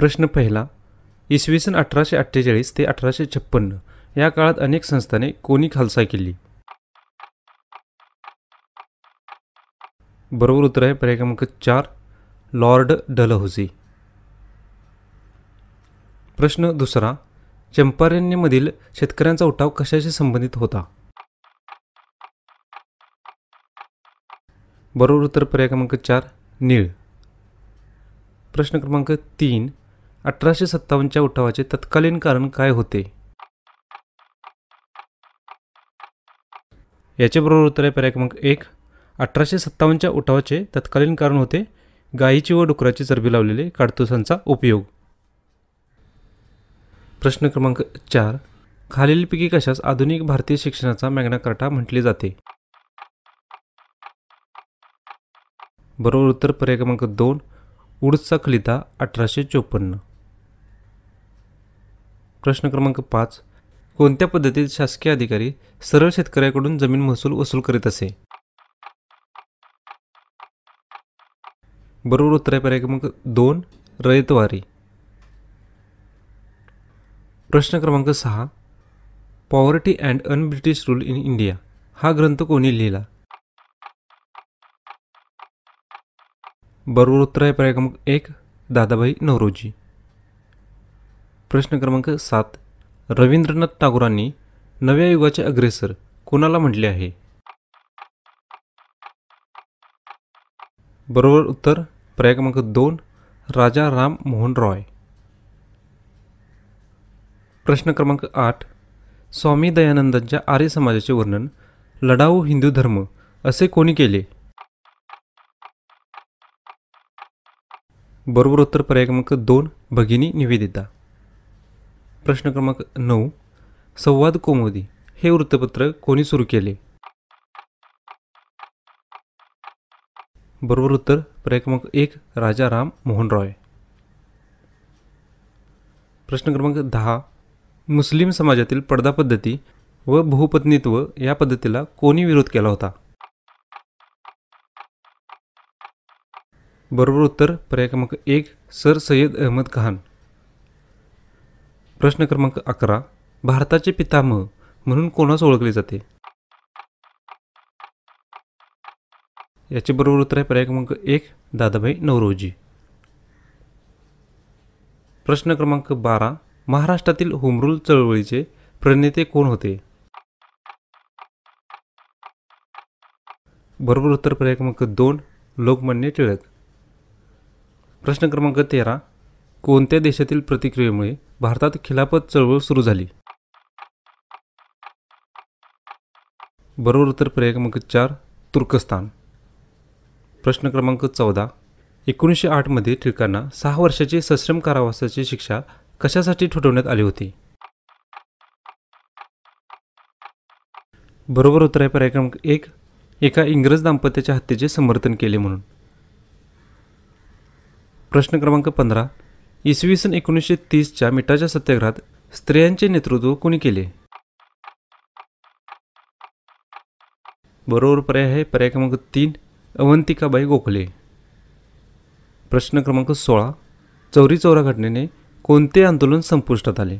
प्रश्न पहिला इसवी सन अठराशे अठ्ठेचाळीस ते अठराशे छप्पन्न या काळात अनेक संस्थाने कोणी खालसा केली? बरोबर उत्तर आहे पर्याय क्रमांक चार लॉर्ड डलहौसी. प्रश्न दुसरा चंपारण्यमधील शेतकऱ्यांचा उठाव कशाशी संबंधित होता? बरोबर उत्तर पर्याय क्रमांक चार नीळ. प्रश्न क्रमांक तीन अठराशे सत्तावन्नच्या उठावाचे तत्कालीन कारण काय होते? याचे बरोबर उत्तर आहे पर्याय क्रमांक एक. अठराशे सत्तावन्नच्या उठावाचे तत्कालीन कारण होते गायीची व डुकराची चरबी लावलेले काडतुसांचा उपयोग. प्रश्न क्रमांक चार. खालीलपैकी कशास आधुनिक भारतीय शिक्षणाचा मॅग्ना कार्टा म्हटले जाते? बरोबर उत्तर पर्याय क्रमांक दोन. उडचा खलिता अठराशे चोपन्न. प्रश्न क्रमांक पाच. कोणत्या पद्धतीत शासकीय अधिकारी सरळ शेतकऱ्याकडून जमीन महसूल वसूल करीत असे? बरोबर उत्तर आहे पर्याय क्रमांक दोन रयतवारी. प्रश्न क्रमांक सहा. Poverty and unBritish rule in India हा ग्रंथ कोणी लिहिला? बरोबर उत्तर आहे पर्याय क्रमांक एक दादाभाई नवरोजी प्रश्न क्रमांक सात. रवींद्रनाथ टागोरांनी नव्या युगाचे अग्रेसर कोणाला म्हटले आहे? बरोबर उत्तर पर्याय क्रमांक दोन राजा राम मोहन रॉय. प्रश्न क्रमांक आठ. स्वामी दयानंदांच्या आर्य समाजाचे वर्णन लढाऊ हिंदू धर्म असे कोणी केले? बरोबर उत्तर पर्याय क्रमांक दोन भगिनी निवेदिता. प्रश्न क्रमांक नऊ संवाद कोमोदी. हे वृत्तपत्र कोणी सुरू केले? बरोबर उत्तर पर्याय क्रमांक एक राजा राम मोहन रॉय. प्रश्न क्रमांक दहा मुस्लिम समाजातील पडदा पद्धती व बहुपत्नीत्व या पद्धतीला कोणी विरोध केला होता? बरोबर उत्तर पर्याय क्रमांक एक सर सय्यद अहमद खान. प्रश्न क्रमांक अकरा भारताचे पितामह म्हणून कोणास ओळखले जाते? याचे बरोबर उत्तर आहे पर्याय क्रमांक एक दादाभाई नवरोजी. प्रश्न क्रमांक बारा महाराष्ट्रातील होमरूल चळवळीचे प्रणेते कोण होते? बरोबर उत्तर पर्याय क्रमांक दोन लोकमान्य टिळक. प्रश्न क्रमांक तेरा कोणत्या देशातील प्रतिक्रियेमुळे भारतात खिलाफत चळवळ सुरू झाली? बरोबर उत्तर पर्याय क्रमांक चार तुर्कस्तान. प्रश्न क्रमांक चौदा एकोणीसशे आठमध्ये टिळकांना सहा वर्षाची सश्रम कारावासाची शिक्षा कशासाठी ठोठवण्यात आली होती? बरोबर उत्तर आहे पर्याय क्रमांक एक एका इंग्रज दाम्पत्याच्या हत्येचे समर्थन केले म्हणून. प्रश्न क्रमांक पंधरा इसवी सन एकोणीसशे तीसच्या मिठाच्या सत्याग्रहात स्त्रियांचे नेतृत्व कोणी केले? बरोबर पर्याय आहे पर्याय क्रमांक तीन अवंतिकाबाई गोखले. प्रश्न क्रमांक सोळा चौरी चौरा घटनेने कोणते आंदोलन संपुष्टात आले?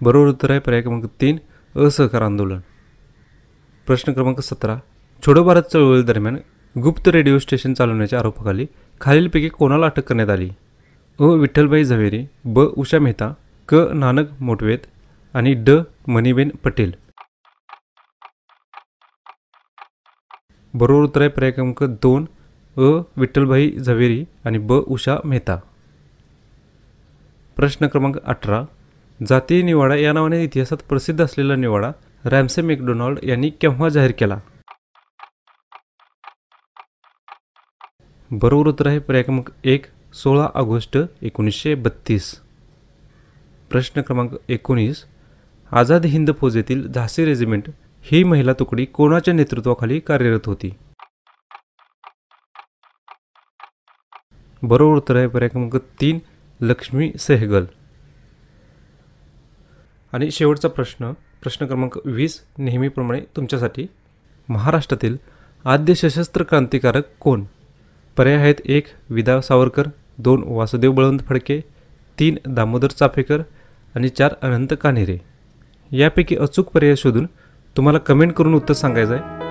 बरोबर उत्तर आहे पर्याय क्रमांक तीन असहकार आंदोलन. प्रश्न क्रमांक सतरा छोडो भारत चळवळी दरम्यान गुप्त रेडिओ स्टेशन चालवण्याच्या आरोपाखाली खालीलपैकी कोणाला अटक करण्यात आली? अ. विठ्ठलबाई झवेरी ब. उषा मेहता क. नानक मोटवेत आणि ड. मणिबेन पटेल. बरोबर उत्तर आहे पर्याय क्रमांक दोन अ. विठ्ठलभाई झवेरी आणि ब. उषा मेहता. प्रश्न क्रमांक अठरा जातीय निवाडा या नावाने इतिहासात प्रसिद्ध असलेला निवाडा रॅमसे मॅकडोनाल्ड यांनी केव्हा जाहीर केला? बरोबर उत्तर आहे पर्याय क्रमांक एक सोळा ऑगस्ट एकोणीसशे बत्तीस. प्रश्न क्रमांक एकोणीस आझाद हिंद फौजेतील झाशी रेजिमेंट ही महिला तुकडी कोणाच्या नेतृत्वाखाली कार्यरत होती? बरोबर उत्तर आहे पर्याय क्रमांक तीन लक्ष्मी सेहगल. आणि शेवटचा प्रश्न प्रश्न क्रमांक वीस नेहमीप्रमाणे तुमच्यासाठी. महाराष्ट्रातील आद्य सशस्त्र क्रांतिकारक कोण? पर्याय आहेत एक विदा सावरकर दोन वासुदेव बळवंत फडके तीन दामोदर चाफेकर आणि चार अनंत कान्हेरे. यापैकी अचूक पर्याय शोधून तुम्हाला कमेंट करून उत्तर सांगायचं आहे.